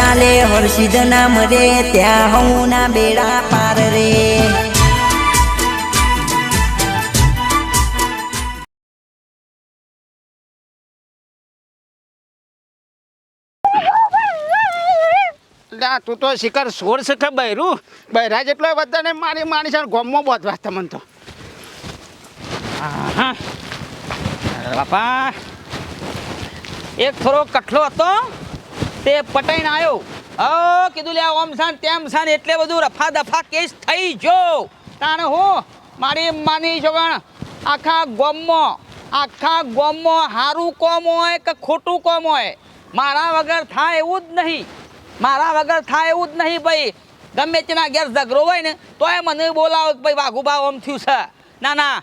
ચાલે, હર્ષિદ નામ રે, ત્યાં હું ના બેડા પાર રે. તું તો શિખર સોર શિખર બૈરું બૈરા જેટલો બધાને મારી માની છે ગોમમાં બોધવા તમને તો. બાપા. એક થોડો કઠલો હતો. તે પટાઈને આવ્યો હ કીધું લે ઓમ સાન તેમ સાન એટલે બધું રફા દફા કેસ થઈ જો તાણે હું, મારી માની છોકણ આખા ગોમમાં આખા ગોમમાં સારું કોમ હોય કે ખોટું કોમ હોય, મારા વગર થાય એવું જ નહીં. મારા વગર થાય એવું જ નહીં ભાઈ. ગમે તેના ઘેર ઝઘડો હોય ને, તોય મને બોલાવો કે ભાઈ વાઘુબા આમ થયું છે. ના ના.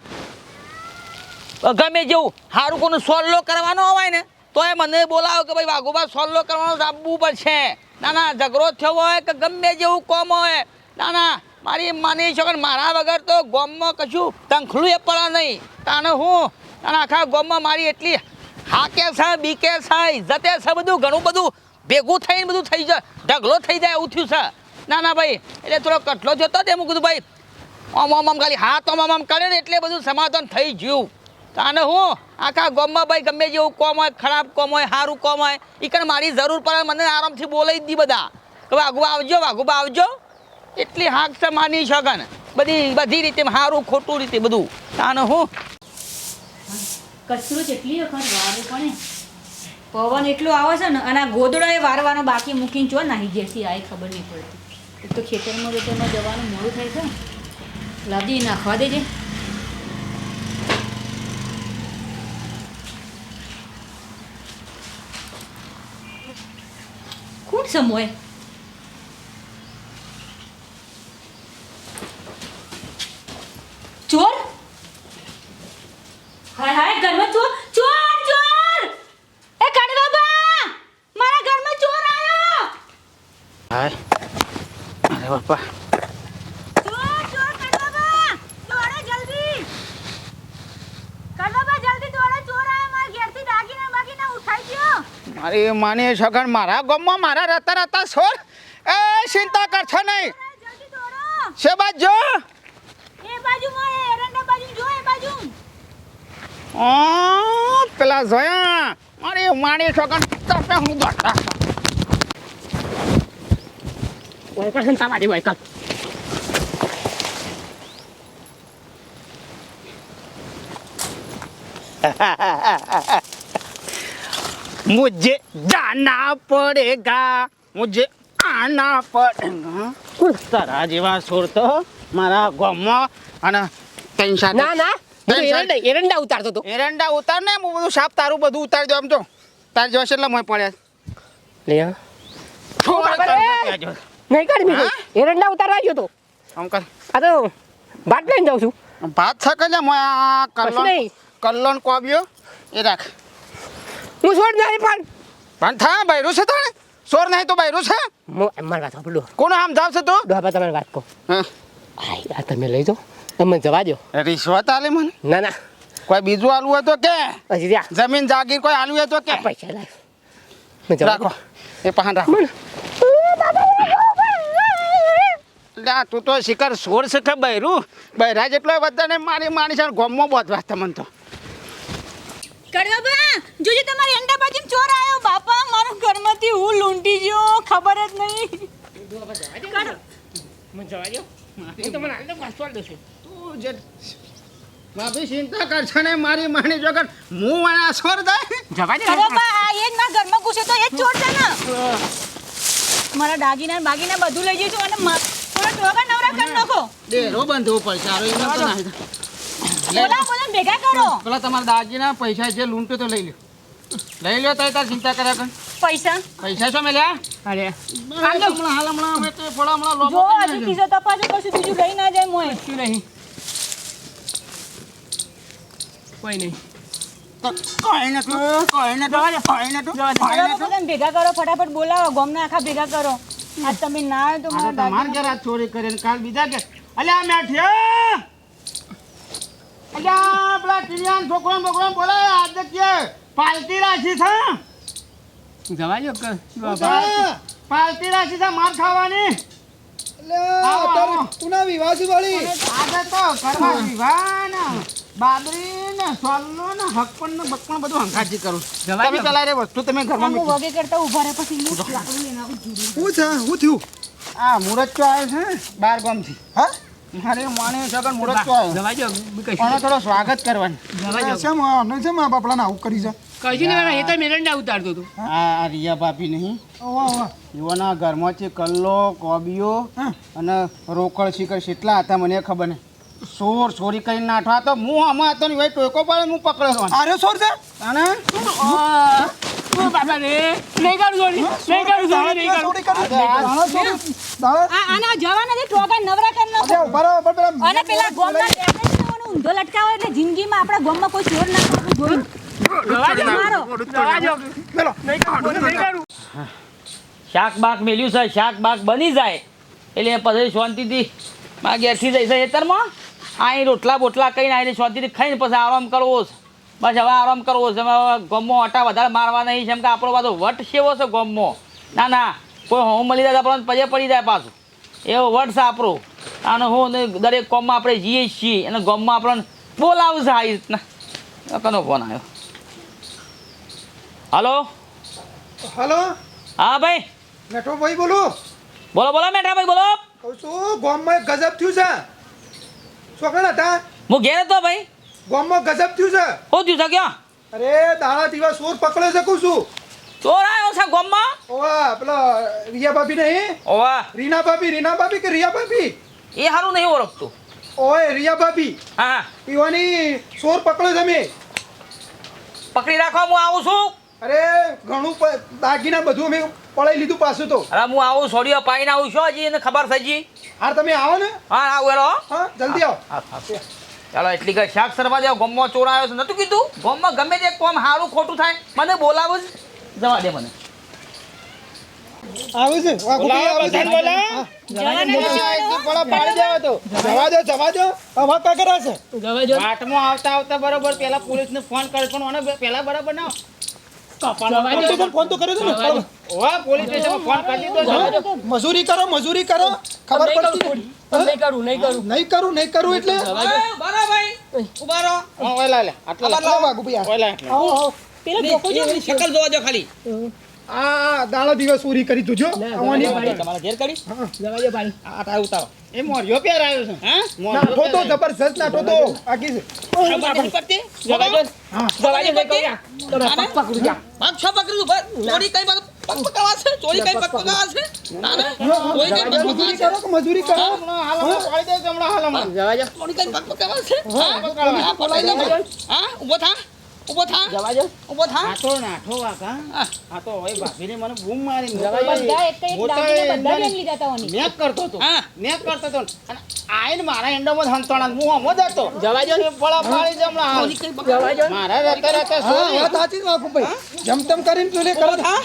ગમે જેવું સારું કોનું સોલ્લો કરવાનો હોય ને તોય મને બોલાવો કે ભાઈ વાઘુબા સોલ્વ કરવાનું આપવું પડશે ના ના, ઝઘડો થયો હોય કે ગમે જેવું કોમ હોય. ના ના, મારી માની છો કે મારા વગર તો ગોમમાં કશું તંખલું એ પડે નહીં. તાને હું? અને આખા ગોમમાં મારી એટલી હાકે છે, બીકે છે, ઇજ્જતે છે બધું, ઘણું બધું ભેગું થઈને બધું થઈ જાય ઢગલો થઈ જાય એવું થયું છે. ના ના, ભાઈ, એટલે થોડો કટલો જતો તે મૂકું ભાઈ આમ આમ આમ ખાલી હાથ આમ આમ કરે ને એટલે બધું સમાધાન થઈ ગયું. તાને હું? આખા ગોમમાં ભાઈ ગમે જેવું કોમ હોય, ખરાબ કોમ હોય સારું કોમ હોય એ કણ મારી જરૂર પડે મને આરામથી બોલાવી દી બધા. કે વાઘુબા આવજો વાઘુબા આવજો. એટલી હાક છે માની શકન. બધી બધી રીતે સારું ખોટું રીતે બધું. તાને હું? કચરો જેટલી વખત વારે પણ પવન એટલો આવે છે ને, અને આ ગોદડો એ વારવાનો બાકી મૂકીને જો નાહી જશે આ ખબર નહીં પડતી. એક તો ખેતરમાં વેતરમાં જવાનું મોડું થાય છે. લાદી નાખવા દેજે. કોણ સમોય ચોર હાય હાય ઘરમાં ચોર ચોર ચોર એ કડવા બા મારા ઘરમાં ચોર આવ્યો હાય અરે બાપા ચોર ચોર કડવા બા દોડો જલ્દી કડવા બા જલ્દી દોડો ચોર આવ્યો મારા ઘેરથી દાગીના બાગીના ઉઠાઈ ગયો મારી માની સગન મારા ગામમાં મારા રહેતા રહેતા છોર એ ચિંતા કરશો નહીં. છે બાદ જો એ બાજુ માં એ એરંડા બાજુ જો એ બાજુ. ઓ પેલા જોયા. મારી માની સગન તપે હું દોડતા વાયકલ સંતા મારી વાયકલ मुझे जाना पड़ेगा मुझे આના પડેગા કુલ તારા જેવા સોર તો મારા ગામમાં અને ત્રણ સાથે ના ના હું તો એરંડા એરંડા ઉતારતો હતો એરંડા ઉતાર ને હું બધું સાપ તારું બધું ઉતારી દો આમ તો તાર જેવા કેટલા મોય પડ્યા લે હા. છો બાબા તારું રે! નથી આજો. નહીં કાઢી હા? મેં એરંડા ઉતારવા ગયો તો આમ કર આ તો ભાત લઈને જાઉં છું ભાત થકે છે મોય આ કશું કલ્લોન નહીં. કલ્લોન કોબ્યો એ રાખ હું છોડ નહીં પણ પણ થા બૈરું છે તારે સોર નહીં તો બૈરું છે? મો- મારી વાત સાંભળો. કોણ આમ જાવ છે તો ડોબા તમારી વાત કહો. હા. આ તમે લઈ જાઓ. તમે જવા દો રિશ્વત આલે મને? ના ના. કોઈ બીજું આલુ હોય તો કે? જમીન જાગીર કોઈ આલુ હોય તો કે? પૈસા લાવ રાખો. એ પહાણ રાખો. લે તું તો શિખર સોર શિખર બૈરું. બૈરા જેટલો બધાને મારી મારી છે ગોમમાં બોધવા તમને તો. કડવા બા જોજો તમારી અંડા બાજુ ચોર આવ્યો. બાપા મારો ઘરમાંથી હું લૂંટી ગયો. ખબર જ નહીં. મને જવા દો હું તમને હાલ તો પાછો દઉં તું જે ભાભી ચિંતા કરશે ને મારી માની જોગર હું વાળા સોર દે. જવા દો. કડવા આ એ જ મારા ઘરમાં ઘૂસે તો એ જ ચોર છે ને. મારા દાગીના ને બાગીના બધું લઈ જઈશું અને મા- થોડા ટોગા નવરા કરી નાખો. ડેરો બંધવો પડશે. આરો એમ તો નહીં બોલા બોલા ભેગા કરો. પેલા તમારા દાગીના પૈસા જે લૂંટો તો લઈ લ્યો. લઈ લ્યો તો તાર ચિંતા કર્યા કર. પૈસા? પૈસા શું મેલ્યા અરે. હમણાં હાલ હમણાં હવે તે થોડા હમણાં લોબો જો કરી હજુ તપાસો કશું બીજું લઈ ના જાય મોય શું નહીં. કોઈ નહીં. ભેગા કરો ફટાફટ બોલાવો ગોમના આખા ભેગા કરો. આજ તમે ના આવ્યો તો તમાર ઘર આ ચોરી કરીને કાલ બીજા કે અલ્યા મેઠિયા! અલ્યા પેલા ટીનિયાન છોકરો બોકરો બોલે આજે કે પાલતી રાશી છે. જવા? પાલતી રાશી છે માર ખાવાની. પુના વિવાસી વાળી આજે તો કરવા વિવાહ ને બાબરી ને સોલ્લો ને હકપણ ને બકપણ બધું હંકાજી કરું તમે પેલા એ વસ્તુ તમે ઘરમાં હું વગે કરતા રહે પછી હું છે? થયું? આ મુરત આવ્યો છે બાર ગામથી. હા? મારે માને સગન મુરત ચો આવ્યો જવા દો હું કહીશ. પણ થોડો સ્વાગત કરવાનું. જવા શેમ? આને શેમ આ બાપડાને આવું કરી છે? કહીશું ને એ તો મેરંડા ઉતારતો હતો. આ આ રિયા ભાભી નહીં. વાહ વાહ યુવાના ઘરમાં છે કલ્લો કોબીઓ અને રોકડ શિકર કેટલા હતા મને ખબર નહીં. સોર સોરી કરીને નાઠવા તો હું આમાં હતો ને ભાઈ ટોકો પાડે હું પકડ્યો હતો સોર છે? અને? ઓ રે નહીં કરું ચોરી નહીં કરું ચોરી નહીં કરું આના ટોગા નવરા કરી નાખો. અને પેલા ગોમના ઊંધો લટકાવો એટલે જિંદગીમાં આપણા ગોમમાં કોઈ ચોર ના શાક બાક મેલ્યું છે શાક બાક બની જાય. એટલે પછી શાંતિથી મારા ઘેરથી જઈશ ખેતરમાં. અહીં રોટલા બોટલા કહીને આવીને શાંતિથી ખાઈને પછી આરામ કરવો છે. બસ હવે આરામ કરવો છે. હવે ગમો અટા વધારે મારવા નહીં છે એમ કે આપણો બધો વટ સેવો છે ગમો ના ના. કોઈ હોમ મળી જાય આપણને પજે પડી જાય પાછું. એવો છે આપણો. અને હું દરેક કોમમાં આપણે જઈએ છીએ અને ગોમમાં આપણને બોલાવશે આ રીતના. કનો ફોન આવ્યો? હલો હલો હા ભાઈ? મેઠો ભાઈ બોલું. બોલો બોલો મેઠા ભાઈ બોલો. કહું છું ગોમમાં એક ગજબ થયું છે. છોકરા હતા હું ઘેર હતો ભાઈ? ગોમમાં ગજબ થયું છે. શું થયું છે ક્યાં? અરે દાણા દિવસ સોર પકડે છે કહું છું. ચોર આવ્યો છે ગોમમાં? ઓવા પેલા રિયા ભાભી નહીં? ઓવા. રીના ભાભી રીના ભાભી કે રિયા ભાભી? એ સારું નહીં ઓળખતું. ઓય રિયા ભાભી. હા પીવાની ચોર પકડો તમે પકડી રાખો હું આવું છું. અરે ઘણું દાગીના બધું અમે પડાઈ લીધું પાછું તો. અરે હું આવું સોડિયો પાઈને આવું છું હજી એને ખબર થઈ હાર તમે આવો ને. હા આવું એલો હા જલ્દી આવો. હા હા ચાલો એટલી કઈ શાક સરવા જાવ ગમમાં ચોર આવ્યો છે. નતું કીધું? ગમમાં ગમે તે કોમ સારું ખોટું થાય મને બોલાવો જ. જવા દે મને. આવે છે. જવા દો જવા દો. હવે કા કરે છે. જવા દો. વાટમાં આવતા આવતા બરોબર પેલા પોલીસને ફોન કરે પણ ઓને પેલા બરાબર ના જવા દો. તો ફોન તો કર્યો હતો ને. ઓવા પોલીસ સ્ટેશન ફોન કરી દીધો છે. મજૂરી કરો મજૂરી કરો. ખબર પડતી નહીં કરું નહીં કરું. નહીં કરું નહીં કરું એટલે? બરાબર ઊભા રહો ઓલા આટલા આવો વાઘુભાઈ ઓલા આટલા. જો શકલ જોવા દો ખાલી. આ દાડા દિવસ ચોરી કરી તુજો આવવાની તમારા ઘેર કરી? જવા દો પાણી આ ટાઈ ઉતારો. એ મોરિયો પેર આવ્યો છે. હા? નાઠો તો જબરજસ્ત નાઠો તો આખી છે. ખબર નહીં જવા દો. હા. જવા દો નહીં તમે પગ પકડું જા. પગ છ પકડી દઉં ચોરી કઈ પગ પકડવા છે? ચોરી કઈ પગ પકડવા છે? ના ના. કઈ મજૂરી કરો કે મજૂરી કરો? હાલ પાડી દે હમણાં હાલ જવા દો ચોરી કઈ પગ પકડવા છે? હા હા? હા ઊભો થા. ઊભો થા. જવા ઊભો થા. આટો નાઠો કાકા આ તો હવે ભાભીને મને બૂમ મારી જવા બધા એક એક દાગીને બધા લઈ લીધા તા ઓની. મેક કરતો તો મેક કરતો તો અને આયન મારા એંડોમાં હંતણા. હું હમો જતો જવા જો પળા પાડી જમણા જવા જો મારા રતે રતે સો વાત સાચી બાપુ ભાઈ. જમતમ કરીને તું લે કરો થા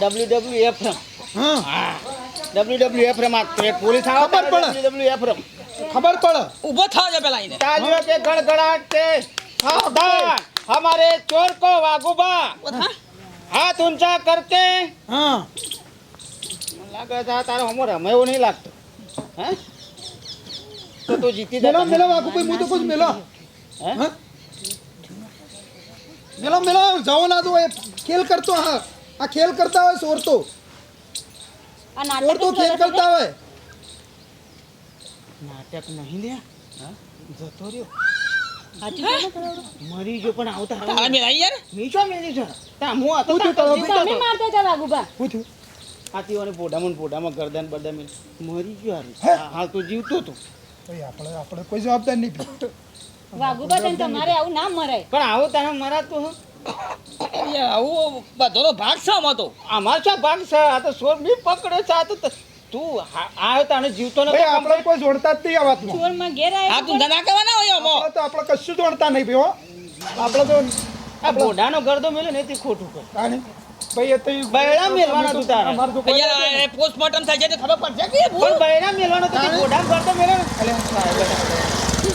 ડબલ્યુ એફ હા. ડબલ્યુ ડબલ્યુ એફ રમ પોલીસ આવો ખબર પડે. ડબલ્યુ રમ ખબર પડે. ઊભો થા પેલા એને તાજો કે ગડગડાટ તે હા. हमारे चोर को वागुबा ઊભો થા हाथ ऊंचा करके હા મને લાગે છે આ તારો હમો રમે એવું નહીં લાગતું હે તો તું જીતી મેલો જા મેલો વાઘુભાઈ હું તો કહું છું, મેલો હે? હા મેલો મેલો જાઓ ના દો એ ખેલ કરતો હા આ ખેલ કરતા હોય ચોર તો આ ચોર તો નાટક ખેલ કરતા હોય નાટક નહીં લે હા? જતો રહ્યો સાચું છે ને થોડું? મરી ગયો પણ આવતા તારા મેલા યાર? નીચો મેલી છે. તા હું હતો તા જીવતો તમે. મારતા હાથીઓને પોડામાં પોડામાં ગરદન બરદન મરી ગયો હારું. હે? હા, હાલ તો જીવતો હતો. આપણે આપણે કોઈ જવાબદાર નહીં વાઘુબા તને તમારે આવું ના મરાય. પણ આવો તારે મરાતું હે? આવું બધોનો ભાગ છે આમાં તો? અમાર શું ભાગ છે? આ તો સોર બી પકડે છે આ તો ત- આ- તાને જીવતો નથી આપણે કોઈ જોડતા જ નહીં આ વાતમાં. ચોરમાં ઘેર આ તું ના કરવાના હોય આમાં તો આપણે કશું જોડતા નહીં ભાઈ હો. આપણે તો આ બોડાનો ગરદો મેલ્યો ને તે ખોટું કર ભાઈ એ તો તારે. તો એ પોસ્ટમોર્ટમ થાય છે તો ખબર પડશે કે પણ ભૂલ. મેલવાનો તો તે ગરદો મેલ્યો ને. અલ્યા, શું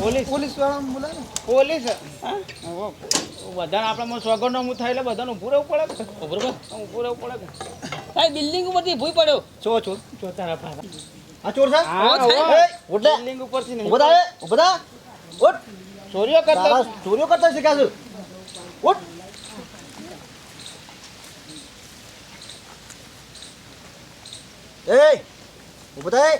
પોલીસ પોલીસ. વાળા ને પોલીસ. બધાને આપણામાં સ્વગણનો હું થાય એટલે બધાને ઊભું રહેવું પડે. ઊભું રહેવું પડે? સાહેબ બિલ્ડિંગ ઉપરથી ભૂઈ પડ્યો છો છો છો તારા ફાધર. આ ચોર છે હા, સાહેબ. ઉઠ બિલ્ડિંગ ઉપરથી નહીં. એ, ઊભા ઉઠ. ચોરીઓ કરતા ચોરીઓ કરતા શીખ્યા છે ઉઠ એ ઊભો થાય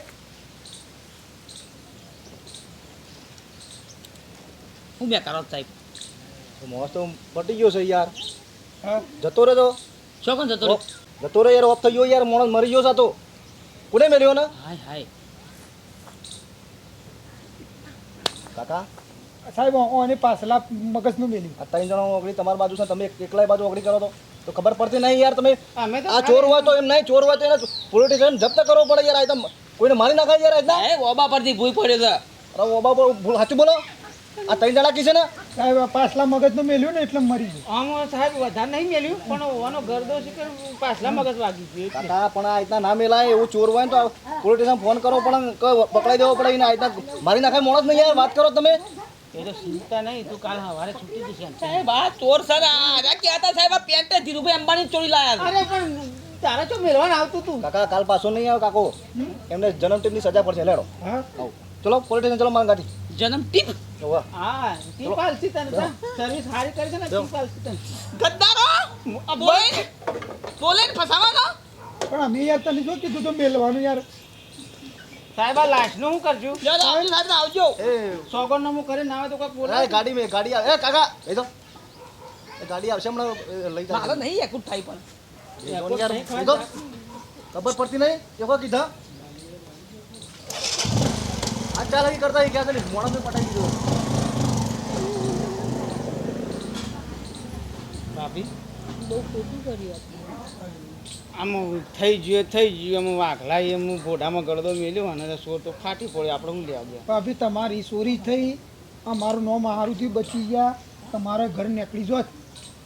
હું બે કરો સાહેબ મોસ તો પટી ગયો છે યાર હા. જતો રહેતો શું કોણ જતો રહ્યો? જતો રે યાર ઓફ થઈ ગયો યાર મોણસ મરી ગયો સાતો. કોને મેલ્યો ને હાય હાય. કાકા? સાહેબ ઓને પાછલા મગજનું મેલ્યું. આ ત્રણ જણા ઓગળી તમારી બાજુ છે તમે એકલાય બાજુ ઓગળી કરો તો. તો ખબર પડતી નહીં યાર તમે. આ ચોર હોય તો એમ નહીં ચોર હોય તો એને પોલીસ જપ્ત કરવો પડે યાર આ તો કોઈને મારી નાખાય યાર આજના ઓબા પરથી ભૂઈ પડ્યો છે. અરે ઓબા પર ભૂલ સાચું બોલો. આ ત્રણ કી છે ને? સાહેબ પાછલા મગજનું મેલ્યું ને એટલે મરી ગયું. આમ સાહેબ વધારે નહીં મેલ્યું પણ ઓનો ગરદો છે કે પાછલા મગજ વાગી ગયું કાકા પણ આ રીતના ના મેલાય એવું ચોર હોય ને તો પોલીસ સ્ટેશન ફોન કરો પણ પકડાઈ દેવો પડે એને આ રીતના મારી નાખાય મોણસ નહીં યાર વાત કરો તમે. એ તો ચિંતા નહીં તું કાલ સવારે છૂટી જશે સાહેબ આ ચોર સર આ ક્યાં હતા સાહેબ આ પેન્ટ ધીરુભાઈ અંબાણી ચોરી લાયા અરે પણ તારે તો મેળવાનું આવતું તું. કાકા કાલ પાછો નહીં આવે કાકો. એમને જન્મટીપની સજા પડશે લેડો હા? ચલો પોલીસ સ્ટેશન ચલો મારા ગાડી. જન્મ ટીપ. હા તી પાલસી તને સર્વિસ સારી કરી છે ને તી પાલસી તને. ગદ્દારો બોલે. બોલે ફસાવાનો પણ અમે યાર તને શું કીધું તો મેલવાનું યાર? સાહેબ આ શું કરજો? યાર આવજો સાહેબ આવજો. એ. હું કરી ના આવે તો કોઈ બોલાય ગાડી મેં ગાડી આવે. એ કાકા લઈ દો એ ગાડી આવશે હમણાં લઈ મારે જાય નહીં એકુટ થાય પણ. ખબર પડતી નહીં? એ કોઈ કીધા? આ કરતા ક્યાં મોણસ પટાઈ દીધો. ભાભી? બહુ ખોટું કર્યું આમ થઈ ગયું થઈ ગયું આમ વાઘલા એમ ઘોડામાં ગળદો મેલ્યો અને સોર તો ફાટી પડ્યો આપણે હું લેવા ગયા? ભાભી તમારી ચોરી થઈ અમારું મારું નામ હારુંથી બચી ગયા તમારા ઘર નીકળી જોત.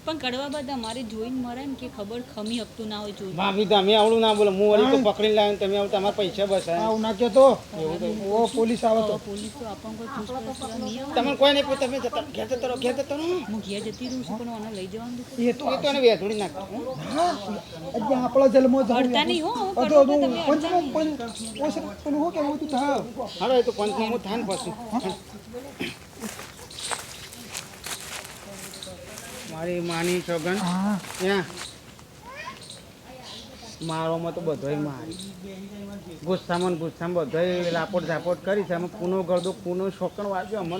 પણ કડવા બાદ અમારે જોઈને મરે ને કે ખબર ખમી હકતું ના હોય જોઈ ભાભી તમે આવડું ના બોલો. હું વળી તો પકડી લાવ્યો તમે આવું તમારા પૈસા બસ આવું ના કહેતો. ઓ પોલીસ આવે તો. પોલીસ તો આપણ કોઈ પૂછપરછ નહીં કોઈ નહીં પૂછો, તમે જતા ઘેર જતા રહો ઘેર જતા રહો. હું ઘેર જતી રહું છું પણ આને લઈ જવાનું. એ તો એ તો એને વેધોડી નાખો હો. આપણા જલમાં જવું અડતા નહીં હો આ તો પંચમો હું. પંચ- ઓછ- પેલું કહેવું હતું હા. હાલો એ તો પંચમો હું થાન પછી. મારી માની છોગન હા. ત્યાં મારોમાં તો બધોય મારી. ગુસ્સામાં ગુસ્સામાં બધોય લાપોટ ઝાપોટ કરી છે. આમાં પૂનો ગળદો પૂનો શોકણ વાગ્યો. અમને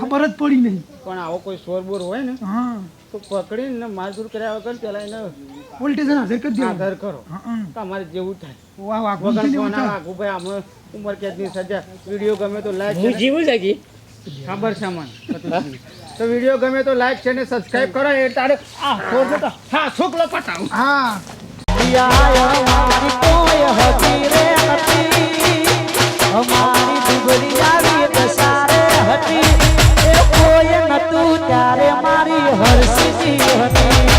ખબર જ પડી નહીં. પણ આવો કોઈ શોરબોર હોય ને હા. તો પકડીને મારઝૂર કર્યા વગર પેલા એને પોલીસ હાજર કરી આધાર કરો. તમારે જેવું થાય. વાહ વાહ વગર કોના છે. ભાઈ અમે ઉમર કેદની સજા. વીડિયો ગમે તો લાઈક ખબર છે મને. તો વીડિયો ગમે તો લાઈક છે ને સબસ્ક્રાઇબ કરો. એ તારે આ છોડ દેતો હા છોકલો પટાવ. હા. અમારી આવી દસારે હતી એ કોઈ નતું ત્યારે મારી હરસી હતી